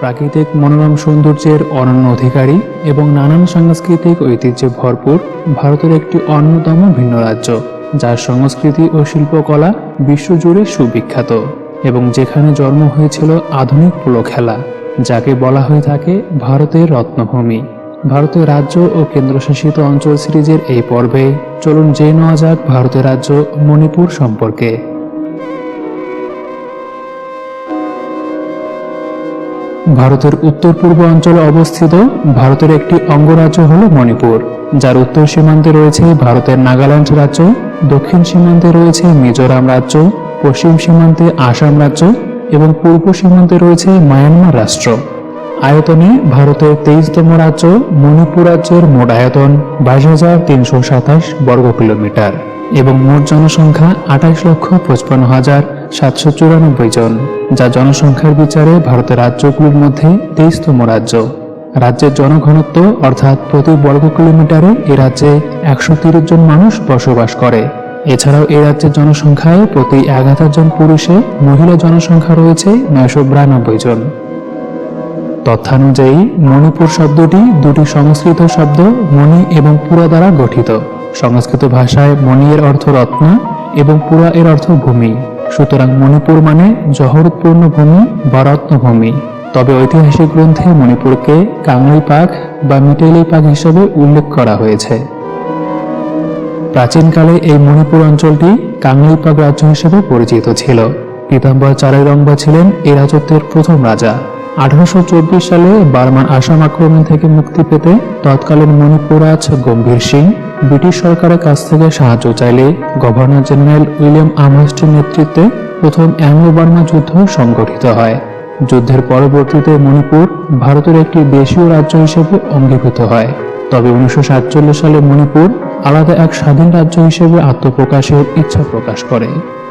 প্রাকৃতিক মনোরম সৌন্দর্যের অনন্য অধিকারী এবং নানান সাংস্কৃতিক ঐতিহ্যে ভরপুর ভারতের একটি অন্যতম ভিন্ন রাজ্য, যার সংস্কৃতি ও শিল্পকলা বিশ্বজুড়ে সুবিখ্যাত এবং যেখানে জন্ম হয়েছিল আধুনিক পোলো খেলা যাকে বলা হয়ে থাকে ভারতের রত্নভূমি। ভারতের রাজ্য ও কেন্দ্রশাসিত অঞ্চল সিরিজের এই পর্বে চলুন জেনে নেওয়া যাক ভারতের রাজ্য মণিপুর সম্পর্কে। ভারতের উত্তর পূর্ব অঞ্চলে অবস্থিত ভারতের একটি অঙ্গরাজ্য হল মণিপুর, যার উত্তর সীমান্তে রয়েছে ভারতের নাগাল্যান্ড রাজ্য, দক্ষিণ সীমান্তে রয়েছে মিজোরাম রাজ্য, পশ্চিম সীমান্তে আসাম রাজ্য এবং পূর্ব সীমান্তে রয়েছে মায়ানমার রাষ্ট্র। আয়তনে ভারতের তেইশতম রাজ্য মণিপুর রাজ্যের মোট আয়তন বাইশ হাজার তিনশো সাতাশ বর্গ কিলোমিটার এবং মোট জনসংখ্যা আঠাশ লক্ষ পঁচপন্ন হাজার সাতশো চুরানব্বই জন, যা জনসংখ্যার বিচারে ভারতের রাজ্যগুলির মধ্যে তেইশতম রাজ্য। রাজ্যের জনঘনত্ব অর্থাৎ প্রতি বর্গ কিলোমিটারে এ রাজ্যে একশো তিরিশ জন মানুষ বসবাস করে। এছাড়াও এ রাজ্যের জনসংখ্যায় প্রতি এক হাজার জন পুরুষে মহিলা জনসংখ্যা রয়েছে নয়শো বিরানব্বই জন। তথ্যানুযায়ী, মণিপুর শব্দটি দুটি সংস্কৃত শব্দ মণি এবং পুরা দ্বারা গঠিত। সংস্কৃত ভাষায় মণি এর অর্থ রত্ন এবং পুরা এর অর্থ ভূমি। সুতরাং মণিপুর মানে জহরৎপূর্ণ ভূমি বা রত্নভূমি তবে ঐতিহাসিক গ্রন্থে মণিপুরকে কাংলি পাক বা মিটেলি পাক হিসেবে উল্লেখ করা হয়েছে। প্রাচীনকালে এই মণিপুর অঞ্চলটি কাংলিপাক রাজ্য হিসেবে পরিচিত ছিল। পীতাম্বর চারাইরংবা ছিলেন এই রাজত্বের প্রথম রাজা। আঠারোশো চব্বিশ সালে বার্মার আসাম আক্রমণ থেকে মুক্তি পেতে তৎকালীন মণিপুরাজ গম্ভীর সিং ব্রিটিশ সরকারের কাছ থেকে সাহায্য চাইলে গভর্নর জেনারেল উইলিয়াম আমহাস্টের নেতৃত্বে প্রথম অ্যাংলো বার্মা যুদ্ধ সংগঠিত হয়। যুদ্ধের পরবর্তীতে মণিপুর ভারতের একটি দেশীয় রাজ্য হিসেবে অঙ্গীভূত হয়। তবে উনিশশো সাতচল্লিশ সালে মণিপুর আলাদা এক স্বাধীন রাজ্য হিসেবে আত্মপ্রকাশের ইচ্ছা প্রকাশ করে।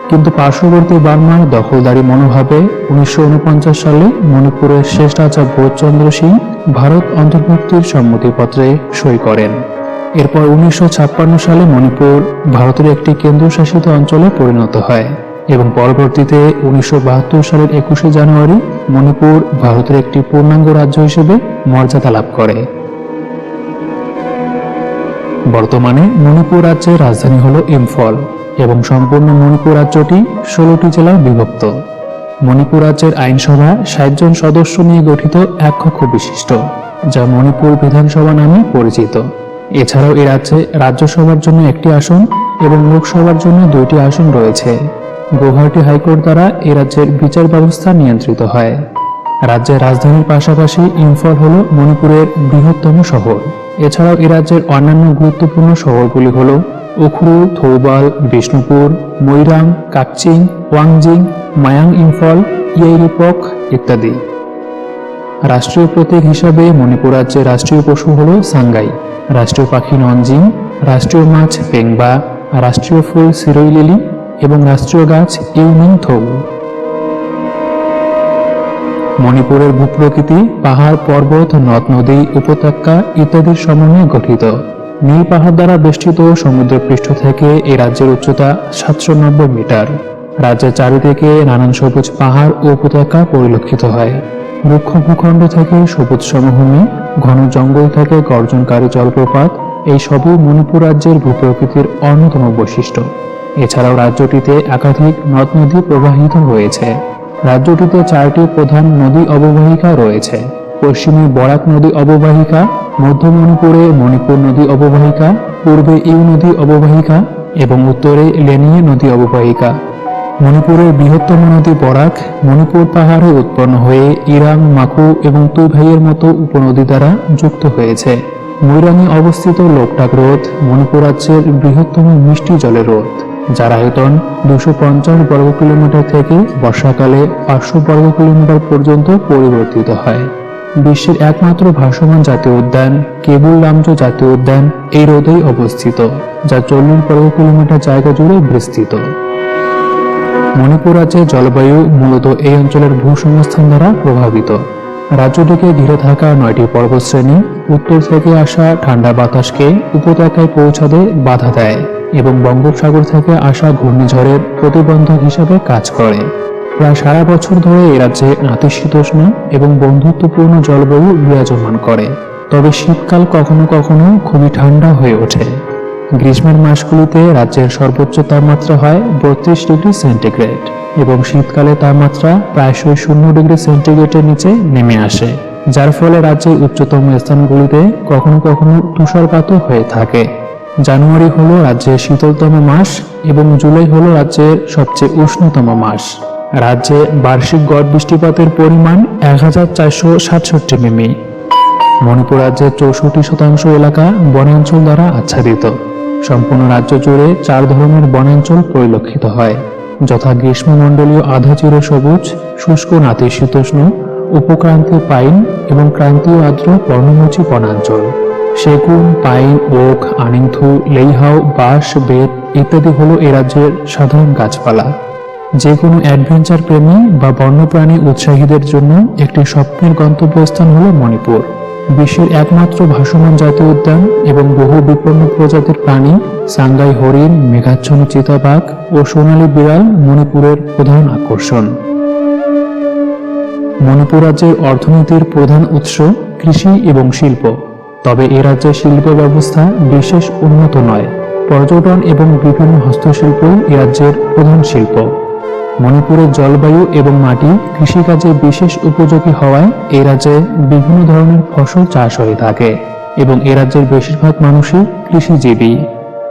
কিন্তু পার্শ্ববর্তী বার্মার দখলদারি মনোভাবে উনিশশো ঊনপঞ্চাশ সালে মণিপুরের শেষ রাজা বোধচন্দ্র সিং ভারত অন্তর্ভুক্তির সম্মতিপত্রে সই করেন। এরপর উনিশশো ছাপ্পান্ন সালে মণিপুর ভারতের একটি কেন্দ্রশাসিত অঞ্চলে পরিণত হয় এবং পরবর্তীতে উনিশশো বাহাত্তর সালের একুশে জানুয়ারি মণিপুর ভারতের একটি পূর্ণাঙ্গ রাজ্য হিসেবে মর্যাদা লাভ করে। বর্তমানে মণিপুর রাজ্যের রাজধানী হল ইম্ফল। এবং সম্পূর্ণ মণিপুর রাজ্যটি ষোলোটি জেলায় বিভক্ত। মণিপুর রাজ্যের আইনসভা ষাট জন সদস্য নিয়ে গঠিত এক কক্ষ বিশিষ্ট, যা মণিপুর বিধানসভা নামে পরিচিত। এছাড়াও এ রাজ্যে রাজ্যসভার জন্য একটি আসন এবং লোকসভার জন্য দুইটি আসন রয়েছে। গৌহাটি হাইকোর্ট দ্বারা এ রাজ্যের বিচার ব্যবস্থা নিয়ন্ত্রিত হয়। রাজ্যের রাজধানীর পাশাপাশি ইম্ফল হল মণিপুরের বৃহত্তম শহর। এছাড়াও এ রাজ্যের অন্যান্য গুরুত্বপূর্ণ শহরগুলি হল উখরু থৌবাল, বিষ্ণুপুর মৈরাং কাকচিং ওয়াংজিং মায়াং ইম্ফল ইয়াইরিপক ইত্যাদি। রাষ্ট্রীয় প্রতীক হিসাবে মণিপুর রাজ্যের রাষ্ট্রীয় পশু হল সাংগাই। রাষ্ট্রীয় পাখি ননজিং, রাষ্ট্রীয় মাছ পেংবা, রাষ্ট্রীয় ফুল সিরই লিলি এবং রাষ্ট্রীয় গাছ ইউনিং থৌ মণিপুরের ভূপ্রকৃতি পাহাড়, পর্বত, নদ, নদী, উপত্যকা ইত্যাদির সমন্বয়ে গঠিত। নীল পাহাড় দ্বারা বেষ্টিত সমুদ্রপৃষ্ঠ থেকে এই রাজ্যের উচ্চতা সাতশো নব্বই মিটার। রাজ্যের চারিদিকে নানান সবুজ পাহাড় ও উপত্যকা পরিলক্ষিত হয়। রুক্ষ ভূখণ্ড থেকে সবুজ সমভূমি, ঘন জঙ্গল থেকে গর্জনকারী জলপ্রপাত, এই সবই মণিপুর রাজ্যের ভূপ্রকৃতির অন্যতম বৈশিষ্ট্য। এছাড়াও রাজ্যটিতে একাধিক নদ নদী প্রবাহিত হয়েছে। রাজ্যটিতে চারটি প্রধান নদী অববাহিকা রয়েছে। পশ্চিমে বরাক নদী অববাহিকা, মধ্য মণিপুরে মণিপুর নদী অববাহিকা, পূর্বে ইউ নদী অববাহিকা এবং উত্তরে লেনিয়ে নদী অববাহিকা। মণিপুরের বৃহত্তম নদী বরাক, মণিপুর পাহাড়ে উৎপন্ন হয়ে ইরাং, মাকু এবং তুইভাইয়ের মতো উপনদী দ্বারা যুক্ত হয়েছে। মৈরাঙে অবস্থিত লোকটাক হ্রদ মণিপুর রাজ্যের বৃহত্তম মিষ্টি জলের হ্রদ যার আয়তন দুশো পঞ্চাশ বর্গ কিলোমিটার থেকে বর্ষাকালে পাঁচশো বর্গ কিলোমিটার পর্যন্ত পরিবর্তিত হয়। বিশ্বের একমাত্র ভাসমান জাতীয় উদ্যান, কেবুল লামজো জাতীয় উদ্যান এই হ্রদেই অবস্থিত, যা চল্লিশ বর্গ কিলোমিটার জায়গা জুড়ে বিস্তৃত। মণিপুর রাজ্যের জলবায়ু মূলত এই অঞ্চলের ভূসংস্থান দ্বারা প্রভাবিত। রাজ্যটিকে ঘিরে থাকা নয়টি পর্বতশ্রেণী উত্তর থেকে আসা ঠান্ডা বাতাসকে উপত্যকায় পৌঁছাতে বাধা দেয় এবং বঙ্গোপসাগর থেকে আসা ঘূর্ণিঝড়ের প্রতিবন্ধক হিসাবে কাজ করে। প্রায় সারা বছর ধরে এ রাজ্যে নাতিশীতোষ্ণ এবং বন্ধুত্বপূর্ণ জলবায়ু বিরাজমান করে। তবে শীতকাল কখনো কখনো খুবই ঠান্ডা হয়ে ওঠে। গ্রীষ্মের মাসগুলিতে রাজ্যের সর্বোচ্চ তাপমাত্রা হয় বত্রিশ ডিগ্রি সেন্টিগ্রেড এবং শীতকালে তাপমাত্রা প্রায়শই শূন্য ডিগ্রি সেন্টিগ্রেডের নিচে নেমে আসে, যার ফলে রাজ্যের উচ্চতম স্থানগুলিতে কখনো কখনো তুষারপাতও হয়ে থাকে। জানুয়ারি হলো রাজ্যের শীতলতম মাস এবং জুলাই হলো রাজ্যের সবচেয়ে উষ্ণতম মাস। রাজ্যে বার্ষিক গড় বৃষ্টিপাতের পরিমাণ এক হাজার চারশো সাতষট্টি মিমি। মণিপুর রাজ্যের চৌষট্টি শতাংশ এলাকা বনাঞ্চল দ্বারা আচ্ছাদিত। সম্পূর্ণ রাজ্য জুড়ে চার ধরনের বনাঞ্চল পরিলক্ষিত হয়। যথা গ্রীষ্মমণ্ডলীয় আধা চির সবুজ, শুষ্ক নাতিশীতোষ্ণ উপক্রান্তীয় পাইন এবং ক্রান্তীয় আর্দ্র পর্ণমোচী বনাঞ্চল। সেগুন, পাইন ওক আনিংথু, লেইহাও, বাঁশ, বেত ইত্যাদি হল এ রাজ্যের সাধারণ গাছপালা। যে কোনো অ্যাডভেঞ্চার প্রেমী বা বন্যপ্রাণী উৎসাহীদের জন্য একটি স্বপ্নের গন্তব্যস্থান হলো মণিপুর। বিশ্বের একমাত্র ভাসমান জাতীয় উদ্যান এবং বহু বিপন্ন প্রজাতির প্রাণী সাংগাই হরিণ, মেঘাচ্ছন্ন চিতাবাঘ ও সোনালী বিড়াল মণিপুরের প্রধান আকর্ষণ। মণিপুর রাজ্যের অর্থনীতির প্রধান উৎস কৃষি এবং শিল্প। তবে এ রাজ্যের শিল্প ব্যবস্থা বিশেষ উন্নত নয়। পর্যটন এবং বিভিন্ন হস্তশিল্প এ রাজ্যের প্রধান শিল্প। মণিপুরের জলবায়ু এবং মাটি কৃষিকাজে বিশেষ উপযোগী হওয়ায় এই রাজ্যে বিভিন্ন ধরনের ফসল চাষ হয়ে থাকে এবং এ রাজ্যের বেশিরভাগ মানুষই কৃষিজীবী।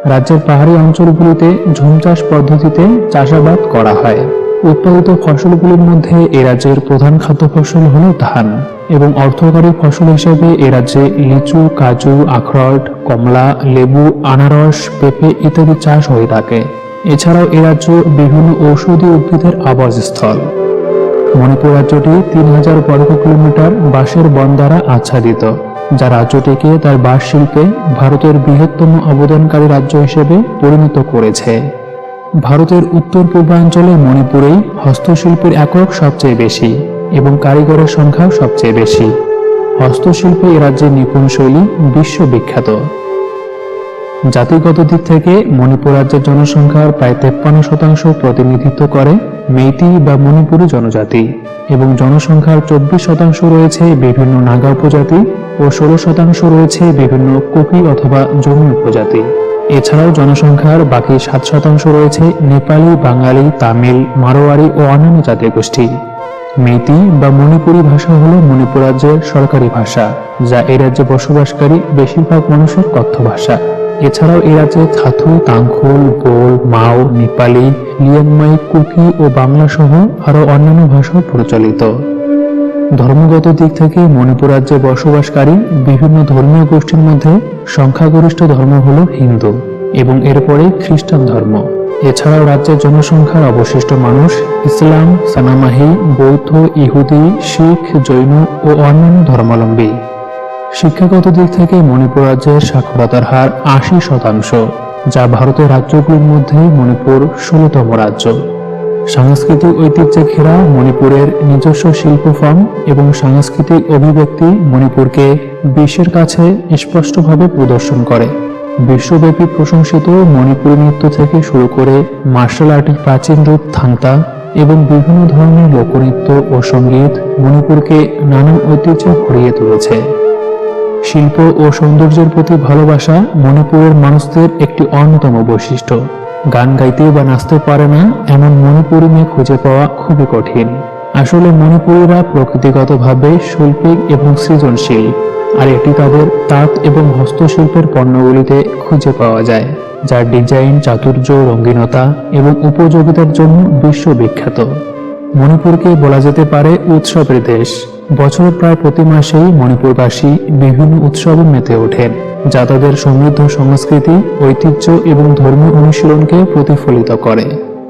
রাজ্যের পাহাড়ি অঞ্চলগুলিতে ঝুম চাষ পদ্ধতিতে চাষাবাদ করা হয়। উৎপাদিত ফসলগুলির মধ্যে এ রাজ্যের প্রধান খাদ্য ফসল হল ধান এবং অর্থকারী ফসল হিসেবে এ রাজ্যে লিচু, কাজু, আখরোট, কমলা, লেবু, আনারস, পেঁপে ইত্যাদি চাষ হয়ে থাকে। এছাড়াও এ রাজ্য বিভিন্ন ঔষধি উদ্ভিদের আবাসস্থল। মণিপুর রাজ্যটি তিন হাজার বর্গ কিলোমিটার বাঁশের বন দ্বারা আচ্ছাদিত, যা রাজ্যটিকে তার বাঁশ শিল্পে ভারতের বৃহত্তম অবদানকারী রাজ্য হিসেবে পরিণত করেছে। ভারতের উত্তর পূর্বাঞ্চলে মণিপুরেই হস্তশিল্পের একক সবচেয়ে বেশি এবং কারিগরের সংখ্যাও সবচেয়ে বেশি। হস্তশিল্পে এ রাজ্যের নিপুণ শৈলী বিশ্ববিখ্যাত। জাতিগত দিক থেকে মণিপুর রাজ্যের জনসংখ্যার প্রায় তেপ্পান্ন শতাংশ প্রতিনিধিত্ব করে মেইতি বা মণিপুরী জনজাতি এবং জনসংখ্যার চব্বিশ শতাংশ রয়েছে বিভিন্ন নাগা উপজাতি ও ষোলো শতাংশ রয়েছে বিভিন্ন কুকি অথবা জমি উপজাতি। এছাড়াও জনসংখ্যার বাকি সাত শতাংশ রয়েছে নেপালি, বাঙালি, তামিল, মারোয়ারি ও অন্যান্য জাতীয় গোষ্ঠী। মেইতি বা মণিপুরী ভাষা হল মণিপুর রাজ্যের সরকারি ভাষা, যা এই রাজ্যে বসবাসকারী বেশিরভাগ মানুষের কথ্য ভাষা। এছাড়াও এ রাজ্যে থাথু তাংখুল বোল, মাও, নেপালি, লিয়াংমাই, কুকি ও বাংলা সহ আরও অন্যান্য ভাষাও প্রচলিত। ধর্মগত দিক থেকে মণিপুর রাজ্যে বসবাসকারী বিভিন্ন ধর্মীয় গোষ্ঠীর মধ্যে সংখ্যাগরিষ্ঠ ধর্ম হল হিন্দু এবং এরপরে খ্রিস্টান ধর্ম। এছাড়াও রাজ্যের জনসংখ্যার অবশিষ্ট মানুষ ইসলাম, সানামাহি, বৌদ্ধ, ইহুদি, শিখ, জৈন ও অন্যান্য ধর্মাবলম্বী। শিক্ষাগত দিক থেকে মণিপুর রাজ্যের সাক্ষরতার হার আশি শতাংশ, যা ভারতের রাজ্যগুলির মধ্যে মণিপুর ষোলতম রাজ্য। সাংস্কৃতিক ঐতিহ্যে ঘেরা মণিপুরের নিজস্ব শিল্প ফর্ম এবং সাংস্কৃতিক অভিব্যক্তি মণিপুরকে বিশ্বের কাছে স্পষ্টভাবে প্রদর্শন করে। বিশ্বব্যাপী প্রশংসিত মণিপুরী নৃত্য থেকে শুরু করে মার্শাল আর্টের প্রাচীন রূপ থাংতা এবং বিভিন্ন ধরনের লোকনৃত্য ও সংগীত মণিপুরকে নানান ঐতিহ্য ভরিয়ে তুলেছে। শিল্প ও সৌন্দর্যের প্রতি ভালোবাসা মণিপুরের মানুষদের একটি অন্যতম বৈশিষ্ট্য। গান গাইতে বা নাচতে পারে না এমন মণিপুরী মেয়ে খুঁজে পাওয়া খুবই কঠিন। আসলে মণিপুরীরা প্রকৃতিগতভাবে শৈল্পিক এবং সৃজনশীল, আর এটি তাদের তাঁত এবং হস্তশিল্পের পণ্যগুলিতে খুঁজে পাওয়া যায়, যার ডিজাইন, চাতুর্য রঙ্গিনতা এবং উপযোগিতার জন্য বিশ্ববিখ্যাত। মণিপুরকে বলা যেতে পারে উৎসবের দেশ। বছরের প্রায় প্রতি মাসেই মণিপুরবাসী বিভিন্ন উৎসবে মেতে ওঠেন যা তাদের সমৃদ্ধ সংস্কৃতি, ঐতিহ্য এবং ধর্মীয় অনুশীলনকে প্রতিফলিত করে।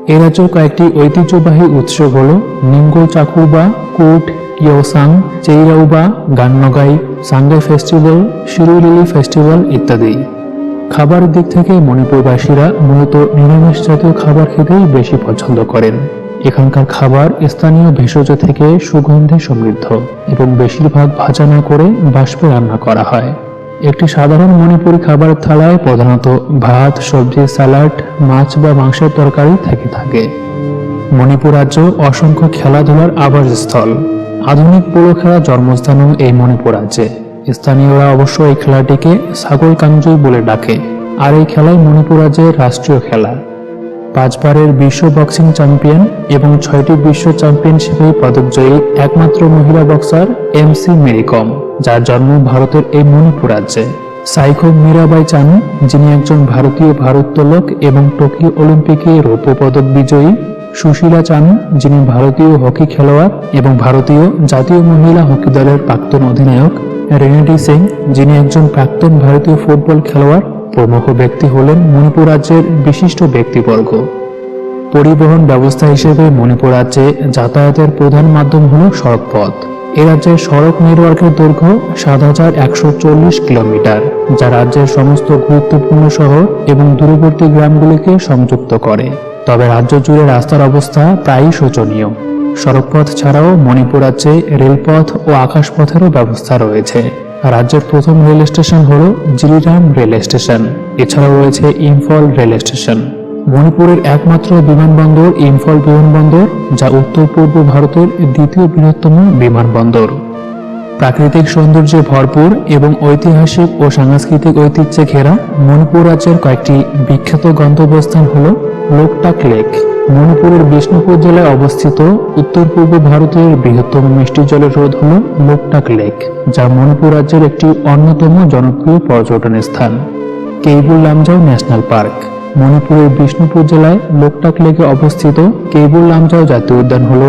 এ রাজ্যের কয়েকটি ঐতিহ্যবাহী উৎসব হল নিঙ্গো চাকুবা কুট ইয়োসাং চেইরাউবা গান্নগাই সাংগাই ফেস্টিভ্যাল, শিরুলিলি ফেস্টিভ্যাল ইত্যাদি। খাবারের দিক থেকে মণিপুরবাসীরা মূলত নিরামিষ জাতীয় খাবার খেতেই বেশি পছন্দ করেন। এখানকার খাবার স্থানীয় ভেষজ থেকে সুগন্ধে সমৃদ্ধ এবং বেশিরভাগ ভাজা না করে বাষ্পে রান্না করা হয়। একটি সাধারণ মণিপুরি খাবার থালায় প্রধানত ভাত, সবজি, স্যালাড, মাছ বা মাংসের তরকারি থেকে থাকে। মণিপুর রাজ্য অসংখ্য খেলাধুলার আবাসস্থল। আধুনিক পোলো খেলা জন্মস্থানও এই মণিপুর রাজ্যে। স্থানীয়রা অবশ্য এই খেলাটিকে ছাগল কাঞ্জুই বলে ডাকে। আর এই খেলাই মণিপুর রাজ্যের রাষ্ট্রীয় খেলা। পাঁচবারের বিশ্ব বক্সিং চ্যাম্পিয়ন এবং ছয়টি বিশ্ব চ্যাম্পিয়নশিপে পদকজয়ী একমাত্র মহিলা বক্সার এমসি মেরিকম, যার জন্ম ভারতের এই মণিপুর রাজ্যে। সাইখো মীরাবাই চানু, যিনি একজন ভারতীয় ভারোত্তোলক এবং টোকিও অলিম্পিকে রৌপ্য পদক বিজয়ী। সুশীলা চানু, যিনি ভারতীয় হকি খেলোয়াড় এবং ভারতীয় জাতীয় মহিলা হকি দলের প্রাক্তন অধিনায়ক। রেনেডি সিং, যিনি একজন প্রাক্তন ভারতীয় ফুটবল খেলোয়াড় প্রমুখ ব্যক্তি হলেন মণিপুর রাজ্যের বিশিষ্ট ব্যক্তিবর্গ। পরিবহন ব্যবস্থা হিসেবে মণিপুর রাজ্যে যাতায়াতের প্রধান মাধ্যম হল সড়কপথ। এ রাজ্যের সড়ক নেটওয়ার্কের দৈর্ঘ্য সাত হাজার একশো চল্লিশ কিলোমিটার, যা রাজ্যের সমস্ত গুরুত্বপূর্ণ শহর এবং দূরবর্তী গ্রামগুলিকে সংযুক্ত করে। তবে রাজ্য জুড়ে রাস্তার অবস্থা প্রায়ই শোচনীয়। সড়কপথ ছাড়াও মণিপুর রাজ্যে রেলপথ ও আকাশপথেরও ব্যবস্থা রয়েছে। রাজ্যের প্রথম রেল স্টেশন হল জিরিরাম রেল স্টেশন। এছাড়াও রয়েছে ইম্ফল রেল স্টেশন। মণিপুরের একমাত্র বিমানবন্দর ইম্ফল বিমানবন্দর, যা উত্তর পূর্ব ভারতের দ্বিতীয় বৃহত্তম বিমানবন্দর। প্রাকৃতিক সৌন্দর্যে ভরপুর এবং ঐতিহাসিক ও সাংস্কৃতিক ঐতিহ্যে ঘেরা মণিপুর রাজ্যের কয়েকটি বিখ্যাত গন্তব্যস্থান হল লোকটাক লেক। মণিপুরের বিষ্ণুপুর জেলায় অবস্থিত উত্তর পূর্ব ভারতের বৃহত্তম মিষ্টি জলের হ্রদ হল লোকটাক লেক, যা মণিপুর রাজ্যের একটি অন্যতম জনপ্রিয় পর্যটন স্থান। কেইবুল লামজাও ন্যাশনাল পার্ক, মণিপুরের বিষ্ণুপুর জেলায় লোকটাক লেকে অবস্থিত কেইবুল লামজাও জাতীয় উদ্যান হল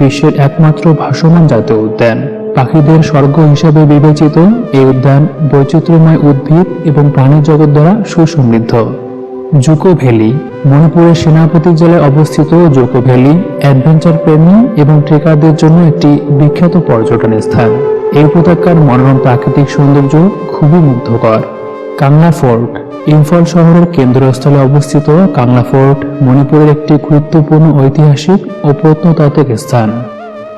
বিশ্বের একমাত্র ভাসমান জাতীয় উদ্যান। পাখিদের স্বর্গ হিসাবে বিবেচিত এই উদ্যান বৈচিত্র্যময় উদ্ভিদ এবং প্রাণী জগৎ দ্বারা সুসমৃদ্ধ। জুকো ভ্যালি মণিপুরের সেনাপতি জেলায় অবস্থিত জুকো ভ্যালি অ্যাডভেঞ্চার প্রেমী এবং ট্রেকারদের জন্য একটি বিখ্যাত পর্যটন স্থান। এই উপত্যকার মনোরম প্রাকৃতিক সৌন্দর্য খুবই মুগ্ধকর। কাংলা ফোর্ট, ইম্ফল শহরের কেন্দ্রস্থলে অবস্থিত কাংলা ফোর্ট, মণিপুরের একটি গুরুত্বপূর্ণ ঐতিহাসিক ও প্রত্নতাত্ত্বিক স্থান।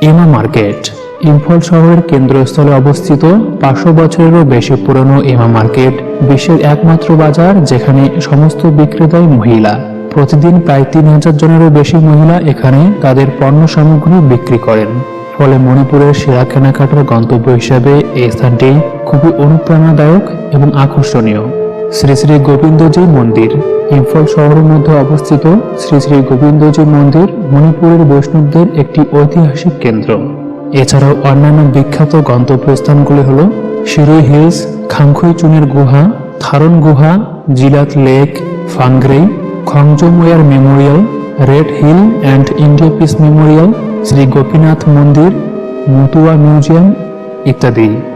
এমা মার্কেট। ইম্ফল শহরের কেন্দ্রস্থলে অবস্থিত পাঁচশো বছরেরও বেশি পুরনো এমা মার্কেট, বিশ্বের একমাত্র বাজার যেখানে সমস্ত বিক্রেতাই মহিলা। প্রতিদিন প্রায় তিন হাজার জনেরও বেশি মহিলা এখানে তাদের পণ্য সামগ্রী বিক্রি করেন। ফলে মণিপুরের সেরা কেনাকাটার গন্তব্য হিসাবে এই স্থানটি খুবই অনুপ্রেরণাদায়ক এবং আকর্ষণীয়। শ্রী শ্রী গোবিন্দজি মন্দির, ইম্ফল শহরের মধ্যে অবস্থিত শ্রী শ্রী গোবিন্দজি মন্দির মণিপুরের বৈষ্ণবদের একটি ঐতিহাসিক কেন্দ্র। এছাড়াও অন্যান্য বিখ্যাত গন্তব্যস্থানগুলি হল শিরুই হিলস, খাংখুই চুনের গুহা থারন গুহা, Zeilad lake Phangrei Khongjom war memorial, red hill and India peace memorial, Shri Gopinath মন্দির, মুতুয়া মিউজিয়াম ইত্যাদি।